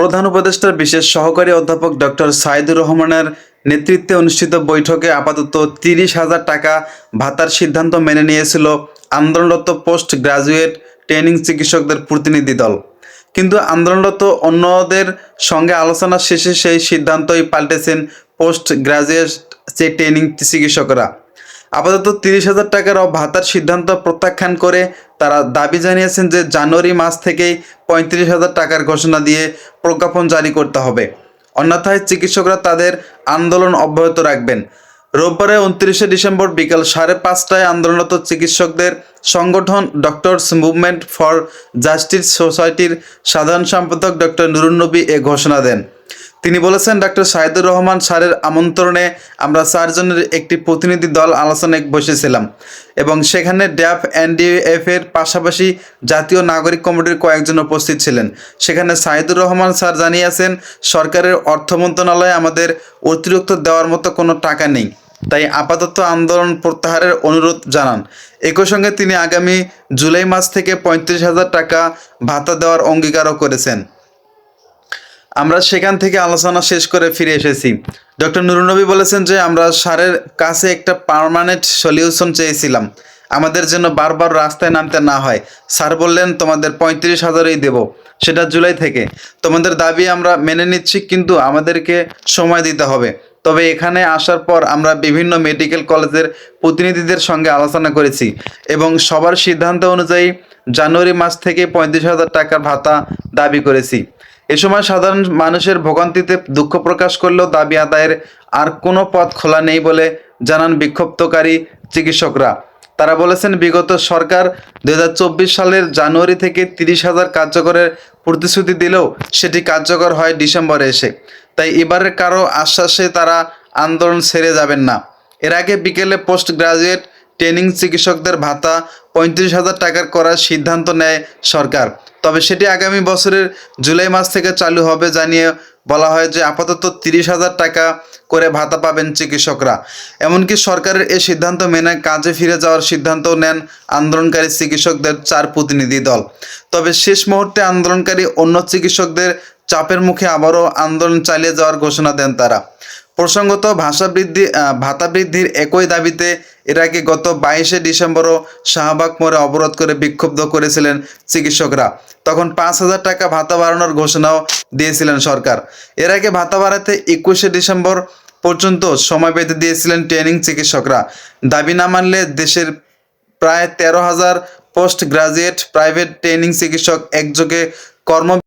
প্রধান উপদেষ্টার বিশেষ সহকারী অধ্যাপক ডক্টর সাইদুর রহমানের নেতৃত্বে অনুষ্ঠিত বৈঠকে আপাতত তিরিশ হাজার টাকা ভাতার সিদ্ধান্ত মেনে নিয়েছিল আন্দোলনরত পোস্ট গ্রাজুয়েট ট্রেনিং চিকিৎসকদের প্রতিনিধি দল। কিন্তু আন্দোলনরত অন্যদের সঙ্গে আলোচনা শেষে সেই সিদ্ধান্তই পাল্টেছেন পোস্ট গ্রাজুয়েট যে ট্রেনিং চিকিৎসকরা। আপাতত তিরিশ হাজার টাকার ভাতার সিদ্ধান্ত প্রত্যাখ্যান করে তারা দাবি জানিয়েছেন যে জানুয়ারি মাস থেকেই পঁয়ত্রিশ হাজার টাকার ঘোষণা দিয়ে প্রজ্ঞাপন জারি করতে হবে। অন্যথায় চিকিৎসকরা তাদের আন্দোলন অব্যাহত রাখবেন। রোববারে উনত্রিশে ডিসেম্বর বিকাল সাড়ে পাঁচটায় আন্দোলনরত চিকিৎসকদের সংগঠন ডক্টরস মুভমেন্ট ফর জাস্টিস সোসাইটির সাধারণ সম্পাদক ডক্টর নুরুন্নবী এ ঘোষণা দেন। তিনি বলেছেন ডক্টর সাইদুর রহমান স্যারের আমন্ত্রণে আমরা চারজনের একটি প্রতিনিধি দল আলোচনায় বসেছিলাম এবং সেখানে ড্যাপ এনডিএফ এর পাশাপাশি জাতীয় নাগরিক কমিটির কয়েকজন উপস্থিত ছিলেন। সেখানে সাইদুর রহমান স্যার জানিয়েছেন, সরকারের অর্থ মন্ত্রণালয়ে আমাদের অতিরিক্ত দেওয়ার মতো কোনো টাকা নেই। তাই আপাতত আন্দোলন প্রত্যাহারের অনুরোধ জানান। একই সঙ্গে তিনি আগামী জুলাই মাস থেকে পঁয়ত্রিশ হাজার টাকা ভাতা দেওয়ার অঙ্গীকারও করেছেন। আমরা সেখান থেকে আলোচনা শেষ করে ফিরে এসেছি। ডক্টর নুরুনবী বলেছেন যে, আমরা স্যারের কাছে একটা পার্মানেন্ট সলিউশন চেয়েছিলাম। আমাদের জন্য বারবার রাস্তায় নামতে না হয়। স্যার বললেন, তোমাদের পঁয়ত্রিশ হাজারই দেব। সেটা জুলাই থেকে। তোমাদের দাবি আমরা মেনে নিচ্ছি, কিন্তু আমাদেরকে সময় দিতে হবে। তবে এখানে আসার পর আমরা বিভিন্ন মেডিকেল কলেজের প্রতিনিধিদের সঙ্গে আলোচনা করেছি এবং সবার সিদ্ধান্ত অনুযায়ী জানুয়ারি মাস থেকে পঁয়ত্রিশ হাজার টাকার ভাতা দাবি করেছি। এ সময় সাধারণ মানুষের ভোগান্তিতে দুঃখ প্রকাশ করলেও দাবি আদায়ের আর কোনো পথ খোলা নেই বলে জানান বিক্ষুব্ধকারী চিকিৎসকরা। তারা বলেছেন, বিগত সরকার দু হাজার চব্বিশ সালের জানুয়ারি থেকে তিরিশ হাজার কার্যকরের প্রতিশ্রুতি দিলেও সেটি কার্যকর হয় ডিসেম্বরে এসে। তাই এবারের কারও আশ্বাসে তারা আন্দোলন ছেড়ে যাবেন না। এর আগে বিকেলে পোস্ট গ্রাজুয়েট ট্রেনিং চিকিৎসকদের ভাতা পঁয়ত্রিশ হাজার টাকার করার সিদ্ধান্ত নেয় সরকার। তবে সেটি আগামী বছরের জুলাই মাস থেকে চালু হবে জানিয়ে বলা হয় যে আপাতত তিরিশ হাজার টাকা করে ভাতা পাবেন চিকিৎসকরা। এমনকি সরকারের এই সিদ্ধান্ত মেনে কাজে ফিরে যাওয়ার সিদ্ধান্ত নেন আন্দোলনকারী চিকিৎসকদের চার প্রতিনিধি দল। তবে শেষ মুহূর্তে আন্দোলনকারী অন্য চিকিৎসকদের চাপের মুখে আবারও আন্দোলন চালিয়ে যাওয়ার ঘোষণা দেন তারা। প্রসঙ্গত, ভাষা বৃদ্ধি ভাতা বৃদ্ধির একই দাবিতে এর আগে গত বাইশে ডিসেম্বরও শাহবাগ মোড়ে অবরোধ করে বিক্ষুব্ধ করেছিলেন চিকিৎসকরা। তখন পাঁচ হাজার টাকা ভাতা বাড়ানোর ঘোষণাও দিয়েছিলেন সরকার। এর আগে ভাতা বাড়াতে একুশে ডিসেম্বর পর্যন্ত সময় বেঁধে দিয়েছিলেন ট্রেনিং চিকিৎসকরা। দাবি না মানলে দেশের প্রায় তেরো হাজার পোস্ট গ্রাজুয়েট প্রাইভেট ট্রেনিং চিকিৎসক একযোগে কর্ম